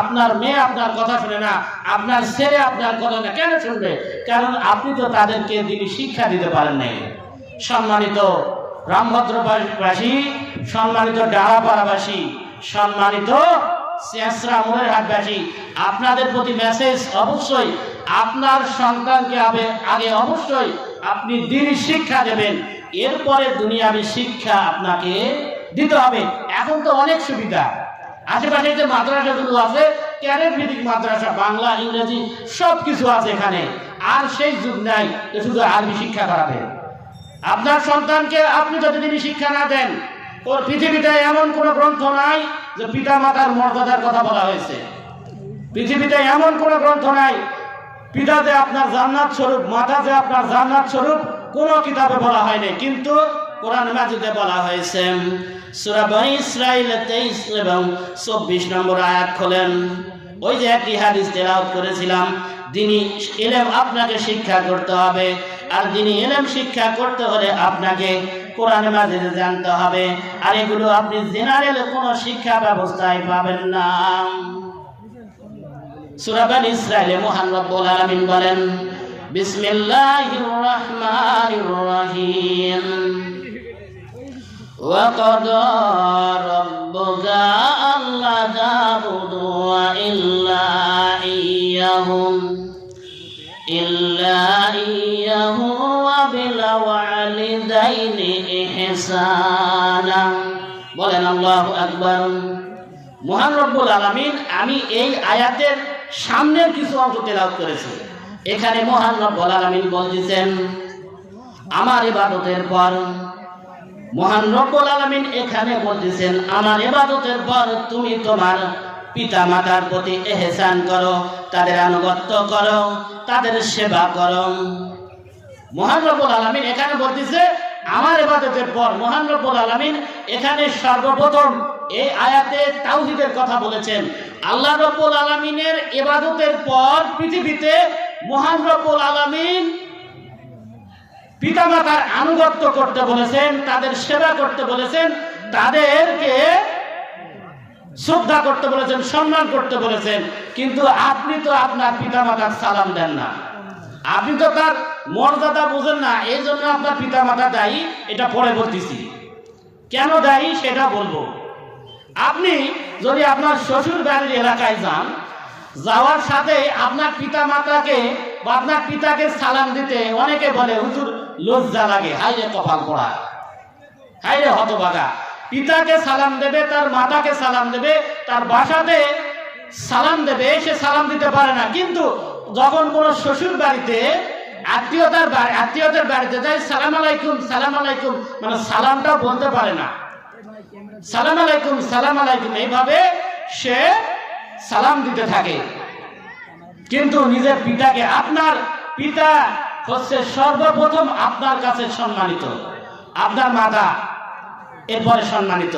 আপনার মেয়ে আপনার কথা শুনে না, আপনার ছেলে আপনার কথা না, কেন শুনবে? কারণ আপনি তো তাদেরকে তিনি শিক্ষা দিতে পারেন নাই। সম্মানিত রামভদ্রবাসী সম্মানিত ডাড়াপাড়াবাসী, সম্মানিত হাটবাসী, আপনাদের প্রতি মেসেজ অবশ্যই আপনার সন্তানকে আগে আগে অবশ্যই আপনি দিন শিক্ষা দেবেন। এরপরে দুনিয়াবি শিক্ষা আপনাকে দিতে হবে। এখন তো অনেক সুবিধা। আশেপাশে যে মাদ্রাসাগুলো আছে ভিত্তিক মাদ্রাসা, বাংলা, ইংরেজি সব কিছু আছে এখানে। আর সেই যুগ নাই শুধু আরবি শিক্ষা করাবে। আপনার সন্তানকে আপনি যদি তিনি শিক্ষা না দেন, ওর পৃথিবীতে এমন কোনো গ্রন্থ নাই যে পিতা মাতার মর্যাদার কথা বলা হয়েছে। পৃথিবীতে এমন কোনো গ্রন্থ নাই পিতা যে আপনার জান্নাত স্বরূপ মাতা যে আপনার জান্নাত স্বরূপ, কোনো কিতাবে বলা হয়নি। কিন্তু কোরআন মাজিদে বলা হয়েছে সূরা বনী 23 এবং 24 নম্বর আয়াত খোলেন। ওই যে একটি হাদিস তেলাওয়াত করেছিলাম দিনই এলেম আপনাকে শিক্ষা করতে হবে, আর দিনই এলেম শিক্ষা করতে হলে আপনাকে কোরআন মাঝে জানতে হবে, আর এগুলো আপনি জেনারেল কোনো শিক্ষা ব্যবস্থায় পাবেন না। সূরা বনী ইসরাইলে মহান রব্বুল আলামিন বলেন, বিসমিল্লাহির রহমানির রহিম। وقضى ربك ألا تعبدوا إلا إياه إلا إياه وبالوالدين إحسانا বলেন আল্লাহু আকবার মহান রব্বুল আলামিন আমি এই আয়াতের সামনের কিছু অংশ তেলাওয়াত করেছি এখানে মহান রব্বুল আলামিন বলতেছেন আমার ইবাদতের পর মহান রব্বুল আলামিন এখানে বলতেছেন, আমার ইবাদতের পর তুমি তোমার পিতা মাতার প্রতি এহসান করো, তাদের আনুগত্য করো, তাদের সেবা করো। মহান রব্বুল আলামিন এখানে বলতেছে, আমার ইবাদতের পর মহান রব্বুল আলামিন এখানে সর্বপ্রথম এই আয়াতে তাওহীদের কথা বলেছেন। আল্লাহ রব্বুল আলামিনের ইবাদতের পর পৃথিবীতে মহান রব্বুল আলামিন পিতামাতার আনুগত্য করতে বলেছেন, তাদের সেবা করতে বলেছেন, তাদেরকে শ্রদ্ধা করতে বলেছেন, সম্মান করতে বলেছেন, কিন্তু আপনি তো আপনার পিতামাতার সালাম দেন না। আপনি তো তার মর্যাদা বুঝেন না, এই জন্য আপনার পিতামাতা দায়ী, এটা পরে বলতেছি। কেন দায়ী সেটা বলব। আপনি যদি আপনার শ্বশুর বাড়ির এলাকায় যান, যাওয়ার সাথে আপনার পিতা মাতাকে বা আপনার পিতাকে সালাম দিতে অনেকে বলে, হুজুর লজ্জা লাগে হাই রে কপাল পড়া। হাই রে হতবাগা পিতাকে সালাম দেবে, তার মাতাকে সালাম দেবে, তার বাসাতে সালাম দেবে, সে সালাম দিতে পারে না। কিন্তু যখন কোনো শ্বশুর বাড়িতে আত্মীয়তার আত্মীয়তার বাড়িতে যায়, সালাম আলাইকুম সালাম আলাইকুম মানে সালামটা বলতে পারে না। সালাম আলাইকুম সালাম আলাইকুম, এইভাবে সে সালাম দিতে থাকে। কিন্তু নিজের পিতাকে, আপনার পিতা হচ্ছে সর্বপ্রথম আপনার কাছে সম্মানিত, আপনার মাতা, এরপরে সম্মানিত।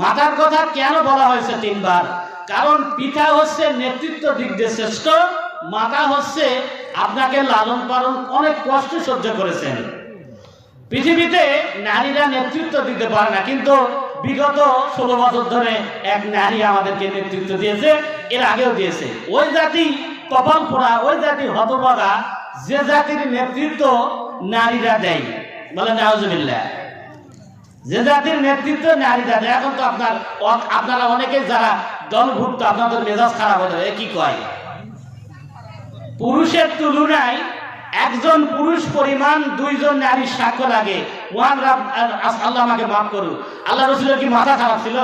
মাতার কথা কেন বলা হয়েছে তিনবার? কারণ পিতা হচ্ছে নেতৃত্ব দিক দিয়ে শ্রেষ্ঠ, মাতা হচ্ছে আপনাকে লালন পালন অনেক কষ্ট সহ্য করেছেন। পৃথিবীতে নারীরা নেতৃত্ব দিতে পারে না, কিন্তু বিগত ষোলো বছর ধরে এক নারী আমাদেরকে নেতৃত্ব দিয়েছে, এর আগেও দিয়েছে। ওই জাতি কপাল পোড়া, ওই জাতি হতভাগা যে জাতির নেতৃত্ব নারীরা দেয়। বলে নাউজুবিল্লাহ। যে জাতির নেতৃত্ব নারীরা দেয়। এখন তো আপনার আপনারা অনেকে যারা দলভুক্ত আপনাদের মেজাজ খারাপ যাবে, এ কি কয়? পুরুষের তুলনায় একজন পুরুষ পরিমাণ দুইজন নারীর সাক্ষ্য লাগে। ওয়ান আল্লাহ আমাকে মাফ করুক। আল্লাহ রসুলের কি মাথা খারাপ ছিল?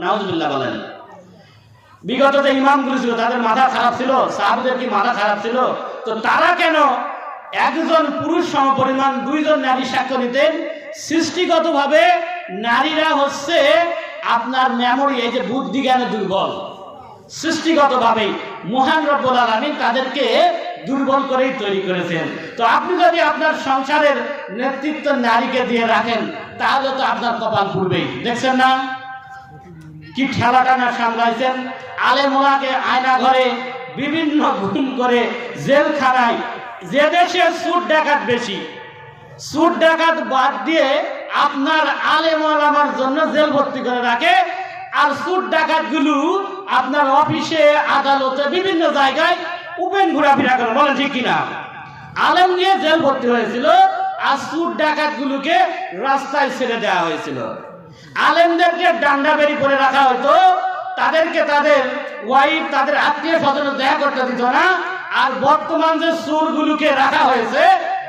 নাউজুবিল্লাহ বলেন। বিগত যে ইমামগুলো ছিল তাদের মাথা খারাপ ছিল? সাহাবদের কি মাথা খারাপ ছিল? তো তারা কেন একজন পুরুষ সমপরিমাণ দুইজন নারী সাক্ষ্য নিতেন? সৃষ্টিগতভাবে নারীরা হচ্ছে আপনার মেমোরি এই যে বুদ্ধি জ্ঞানে দুর্বল। সৃষ্টিগতভাবে মহান রব্বুল আলামিন তাদেরকে দুর্বল করেই তৈরি করেছেন। তো আপনি যদি আপনার সংসারের নেতৃত্ব নারীকে দিয়ে রাখেন, তাহলে তো আপনার কপাল পুড়বেই দেখছেন না? কি ঠেলাটা না সামলাইছেন? আলেমোলাকে আয়না ঘরে বিভিন্ন গুম করে জেলখানায় যে দেশে সুদ ডাকাত বেশি, সুদ ডাকাত বাদ দিয়ে আপনার আলেম আমার জন্য জেল ভর্তি করে রাখে, আর সুদ ডাকাতগুলো আপনার অফিসে, আদালতে, বিভিন্ন জায়গায় উপেন ঘোরাফেরা করে। বলেন ঠিক কিনা? আলেম নিয়ে জেল ভর্তি হয়েছিল, আর সুর ডাকাত গুলোকে রাস্তায় ছেড়ে দেওয়া হয়েছিল। আলেমদেরকে ডান্ডা বেরি করে রাখা হতো তাদেরকে তাদের ওয়াইফ তাদের আত্মীয় স্বজন দেখা করতে দিত না। আর বর্তমান যে সুরগুলোকে রাখা হয়েছে,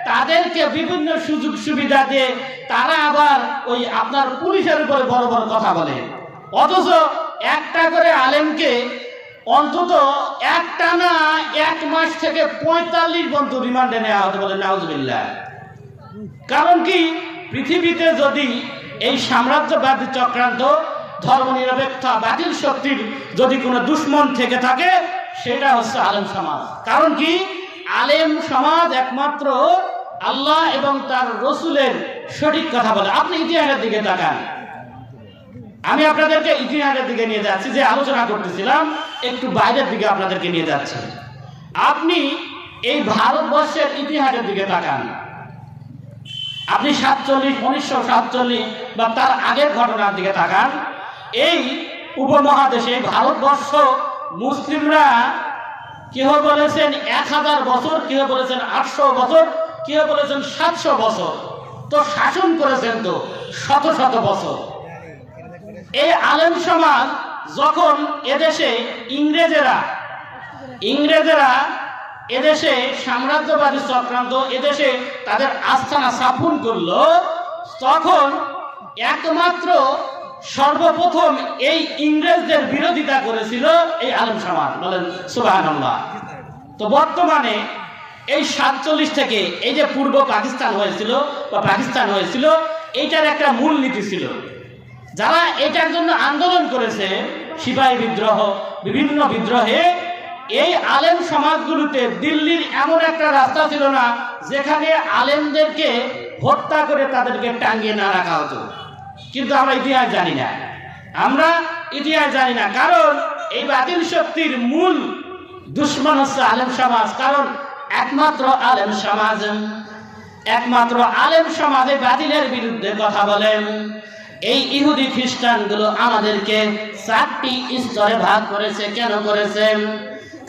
তাদেরকে বিভিন্ন সুযোগ সুবিধা দিয়ে তারা আবার ওই আপনার পুলিশের উপরে বড় বড় কথা বলে। অথচ একটা করে আলেমকে অন্তত একটা না এক মাস থেকে পঁয়তাল্লিশ পর্যন্ত রিমান্ডে নেওয়া হতে বলে, নাউজবিল্লাহ। কারণ কি? পৃথিবীতে যদি এই সাম্রাজ্যবাদী চক্রান্ত ধর্মনিরপেক্ষ বাতিল শক্তির যদি কোনো দুশ্মন থেকে থাকে, সেটা হচ্ছে আলেম সমাজ। কারণ কি? আলেম সমাজ একমাত্র আল্লাহ এবং তার রসুলের সঠিক কথা বলে। আপনি ইতিহাসের দিকে তাকান। আমি আপনাদেরকে ইতিহাসের দিকে নিয়ে যাচ্ছি, যে আলোচনা করতেছিলাম, একটু বাইরের দিকে আপনাদেরকে নিয়ে যাচ্ছি। আপনি এই ভারতবর্ষের ইতিহাসের দিকে তাকান। আপনি সাতচল্লিশ, উনিশশো সাতচল্লিশ বা তার আগের ঘটনার দিকে তাকান। এই উপমহাদেশে ভারতবর্ষ মুসলিমরা কেহ বলেছেন এক হাজার বছর কেউ বলেছেন আটশো বছর কেউ বলেছেন সাতশো বছর। তো শাসন করেছেন তো শত শত বছর। এই আলেম সমাজ যখন এদেশে ইংরেজেরা ইংরেজেরা এদেশে সাম্রাজ্যবাদী চক্রান্ত, এদেশে তাদের আস্থানা স্থাপন করল, তখন একমাত্র সর্বপ্রথম এই ইংরেজদের বিরোধিতা করেছিল এই আলেম সমাজ বলেন সুবাহ তো বর্তমানে এই সাতচল্লিশ থেকে এই যে পূর্ব পাকিস্তান হয়েছিল বা পাকিস্তান হয়েছিল, এইটার একটা মূল নীতি ছিল। যারা এটার জন্য আন্দোলন করেছে, সিপাহী বিদ্রোহ, বিভিন্ন বিদ্রোহে, এই আলেম সমাজগুলোতে দিল্লির এমন একটা রাস্তা ছিল না, যেখানে আলেমদেরকে হত্যা করে তাদেরকে টাঙ্গিয়ে না রাখা হতো। কিন্তু আমরা ইতিহাস জানি না। আমরা ইতিহাস জানি না, কারণ এই বাতিল শক্তির মূল দুশ্মন হচ্ছে আলেম সমাজ, কারণ একমাত্র আলেম সমাজ, একমাত্র আলেম সমাজে বাতিলের বিরুদ্ধে কথা বলেন এই ইহুদি খ্রিস্টানগুলো আমাদেরকে চারটি স্তরে ভাগ করেছে, কেন করেছেন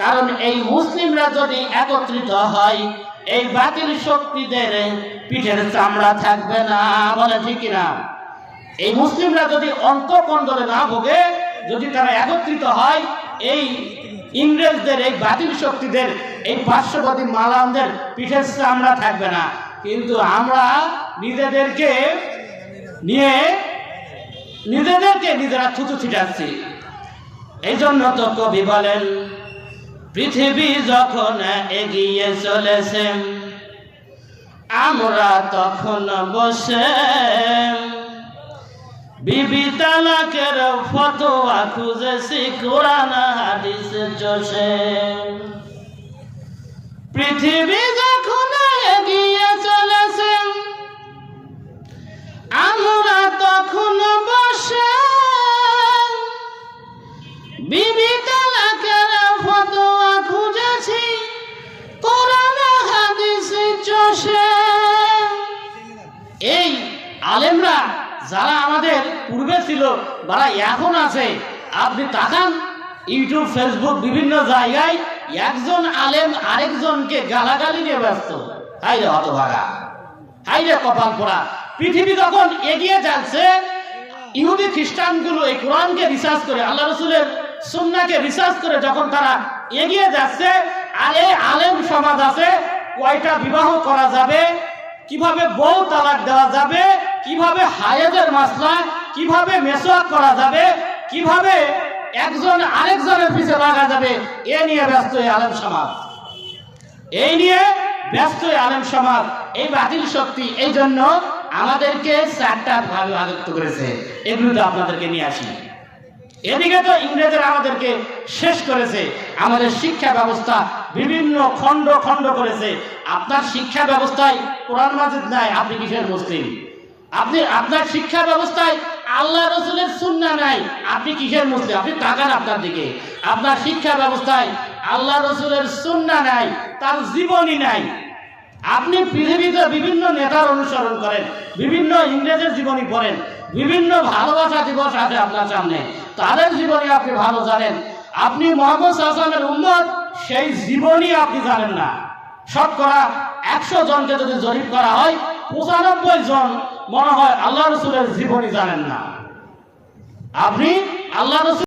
কারণ এই মুসলিমরা যদি একত্রিত হয়, এই বাতিল শক্তিদের পিঠের চামড়া থাকবে না, বলে ঠিক না এই মুসলিমরা যদি অন্তকণ্ডলে না ভোগে, যদি তারা একত্রিত হয়, এই ইংরেজদের, এই বাতিল শক্তিদের, এই পার্শ্ববর্তী মালামদের পিঠের চামড়া থাকবে না। কিন্তু আমরা নিজেদেরকে নিয়ে, নিজেদেরকে নিজেরা থুতু ছিটাচ্ছি। এই জন্য তো কবি বলেন, পৃথিবী যখন এগিয়ে চলেছে, আমরা তখন বসে বিবি তালাকের ফতোয়া খুঁজেছি, কোরআন হাদিস জোশে পৃথিবী যখন এগিয়ে চলেছে, আমরা তখন বসে। বিবি তালাকের ফতোয়া খুঁজেছি, কোরআন হাদিস চষে। এই আলেমরা যারা আমাদের পূর্বে ছিল, যারা এখন আছে, আপনি তাকান, ইউটিউব, ফেসবুক, বিভিন্ন জায়গায় একজন আলেম আরেকজনকে গালাগালি নিয়ে ব্যস্ত। হাই রে হতভাগা। হাই রে কপাল পোড়া। পৃথিবী যখন এগিয়ে যাচ্ছে, ইহুদি খ্রিস্টানগুলো এই কোরআনকে রিসার্চ করে, আল্লাহ রসুলের সুন্নাকে রিসার্চ করে যখন তারা এগিয়ে যাচ্ছে, আর আলেম সমাজ আছে, কয়টা বিবাহ করা যাবে, কীভাবে বউ তালাক দেওয়া যাবে কীভাবে হায়েজের মাসলা, কীভাবে মেসোয়াক করা যাবে, কীভাবে একজন আরেকজনের পিছে লাগা যাবে, এ নিয়ে ব্যস্ত এই আলেম সমাজ। এই নিয়ে ব্যস্ত এই আলেম সমাজ, এই বাতিল শক্তি, এই জন্য আমাদেরকে চারটা ভাবে ভাগত্ব করেছে। এগুলো তো আপনাদেরকে নিয়ে আসি। এদিকে তো ইংরেজরা আমাদেরকে শেষ করেছে। আমাদের শিক্ষা ব্যবস্থা বিভিন্ন খণ্ড খণ্ড করেছে। আপনার শিক্ষা ব্যবস্থায় কোরআন মাজিদ নাই, আপনি কিসের মুসলিম? আপনি, আপনার শিক্ষা ব্যবস্থায় আল্লাহ রসুলের সুন্না নাই। আপনি কিসের মুসলিম? আপনি তাকান আপনার দিকে। আপনার শিক্ষা ব্যবস্থায় আল্লাহ রসুলের সুন্না নাই, তার জীবনী নাই। আপনি পৃথিবীতে বিভিন্ন নেতার অনুসরণ করেন, বিভিন্ন ইংরেজের জীবনী পড়েন, বিভিন্ন ভালোবাসা দিবস আছে আপনার সামনে। তাদের জীবনী আপনি ভালো জানেন। আপনি মোহাম্মদ সাল্লামের উম্মত, সেই জীবনই আপনি জানেন না। শতকরা একশো জনকে যদি জরিপ করা হয়, পঁচানব্বই জন মনে হয় আল্লাহ রসুলের জীবনই জানেন না। আপনি আল্লাহ রসুল